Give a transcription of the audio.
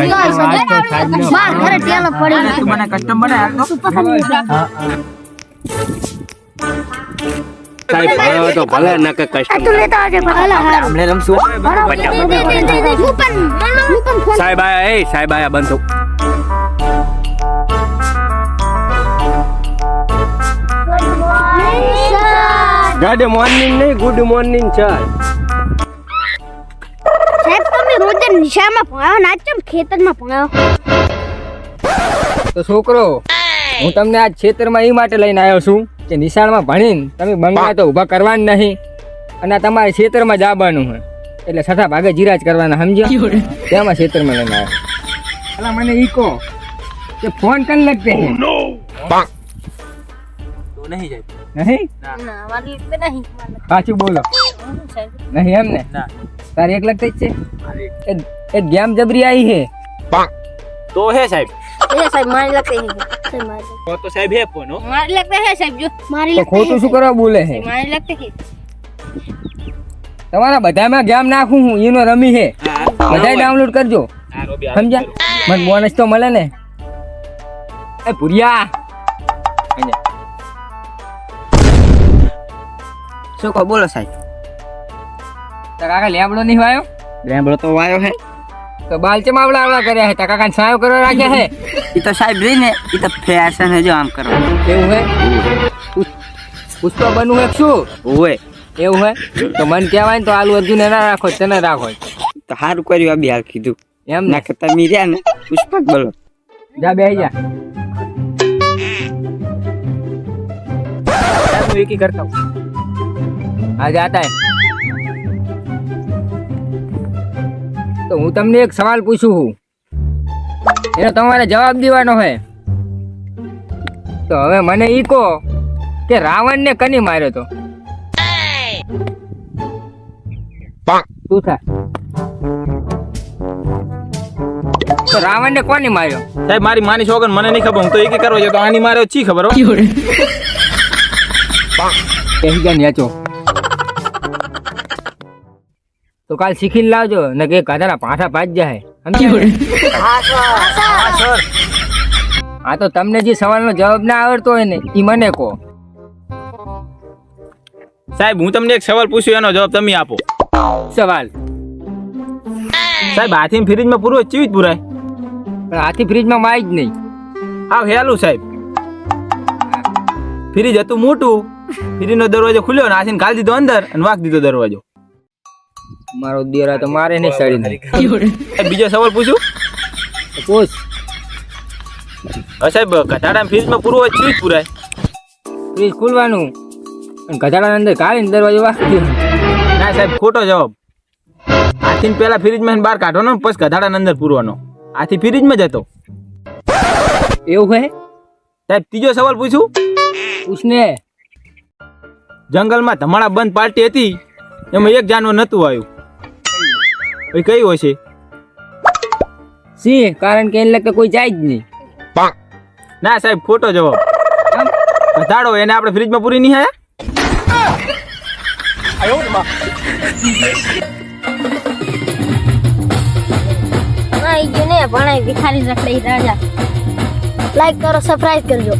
આજ તો સાહેબને માર ઘરે ટેલો પડી તું મને કસ્ટમ બનાય આપતો સાહેબ ભણો તો ભલે ન કે કષ્ટ તું લેતા આવજે ભલા હમણે રમશું હું પણ હું પણ સાહેબ આયા એ સાહેબ આયા બંધ. ગુડ મોર્નિંગ નહીં ગુડ મોર્નિંગ સર રોજ નિશામાં ભણાવો ના ચમ ખેતરમાં ભણાવો? તો છોકરો હું તમને આજ ક્ષેત્રમાં એ માટે લઈને આવ્યો છું કે નિશાળમાં ભણીને તમે બંગલા તો ઊભા કરવાના નહીં અને તમારે ક્ષેત્રમાં જવાનું હોય. એટલે છઠ્ઠા ભાગે જીરાજ કરવાના સમજ્યો? તેમાં ક્ષેત્રમાં લઈને આવ્યો? એટલે મને ઈ કહો કે ફોન કરી લગતે હે. તો નહીં જાય. નહીં? ના મારી નહીં. પાછું બોલો. નહીં એમ ને? ના. તારે એક લાખ થઈ છે? એ- ગેમ જબરી આવી હે. તો હે સાહેબ. એ સાહેબ મારી લગતે હે. મારી તો સાહેબ હે ફોન મારી લગતે હે સાહેબ જો. મારી લગતે ખોટું શું કરવા બોલે હે? મારી લગતે હે. તમારા બધામાં ગેમ નાખું હું એનો રમી હે. બધા ડાઉનલોડ કરજો. સમજ્યા? મને બોનસ તો મળે ને. એ ભૂરિયા. શું કહો બોલો સાહેબ. તારા કાકા લેબડો નહીં વાયો? લેબડો તો વાયો હે. તો બાલચે માવડા આવડા કર્યા હે? તો કાકા સાયો કરવા રાખ્યા હે? એ તો સાહેબ રહી ને એ તો ફેશન હે જો આમ કરવા એવું હે? પુષ- પુષ્પ બનવું હે શું ઓવે. એવું હે? તો મન કહેવાય ને તો આલુ અર્જુન ના રાખો તને રાખો તો સારું કર્યું આ બી હાલ કીધું. એમ ને? ના કરતા મી રહ્યા ને પુષ્પક બોલો. જા બે જા. હું એકી કરતા હું આ જાતા હે તો હું તમને એક સવાલ પૂછું છું. એનો તમારે જવાબ દેવાનો હે તો હવે મને ઈ કહો કે રાવણ ને કની માર્યો તો? શું થાય? તો રાવણ ને કોની માર્યો? સાહેબ મારી માની છોકર મને નહીં ખબર હું તો એક કરવા છે તો આની માર્યો ચી ખબર હો. કહી ગયા નેચો તો કાલ શીખીને લાવજો ને કે કાધારા પાછા પાજ જાય. હા તો તમને જે સવાલનો જવાબ ના આવડતો હોય ને એ મને કહો. સાહેબ હું તમને એક સવાલ પૂછ્યો એનો જવાબ તમે આપો. સવાલ. સાહેબ હાથી ફ્રીજમાં પૂરો ચીવી જ પુરાય? પણ હાથી ફ્રીજમાં માય જ નહીં. આવ હેલું સાહેબ. ફ્રીજ હતું મોટું ફ્રીજનો દરવાજો ખુલ્યો ને હાથીને ગાળી દીધો અંદર અને વાંક દીધો દરવાજો. મારો દેરા તો મારે નહીં સડી બીજો સવાલ પૂછું? પૂછ. હા સાહેબ કટાડા ફ્રીજમાં પૂરો હોય ફ્રીજ પૂરાય. ફ્રીજ ખુલવાનું. અને ગધાડાના અંદર કાઢીને દરવાજો વાગી ના સાહેબ ખોટો જવાબ. આથી પેલા ફ્રીજમાં બહાર કાઢો ને પછી કટાડાના અંદર પૂરવાનો. આથી ફ્રીજમાં જ હતો એવું હે? સાહેબ ત્રીજો સવાલ પૂછું? પૂછને. જંગલમાં ધમાડા બંધ પાર્ટી હતી. એમાં એક જાનવર નતું આવ્યું. એ કયું હશે? સિંહ કારણ કે એને લગતા કોઈ જાય જ નહીં. ના સાહેબ ખોટો જવાબ. ઘટાડો એને આપણે ફ્રીજમાં પૂરી નહીં હે? ભણાય ગયું ને ભણાઈ ભિખારી રખડી રાજા. લાઈક કરો સબસ્ક્રાઇબ કરજો.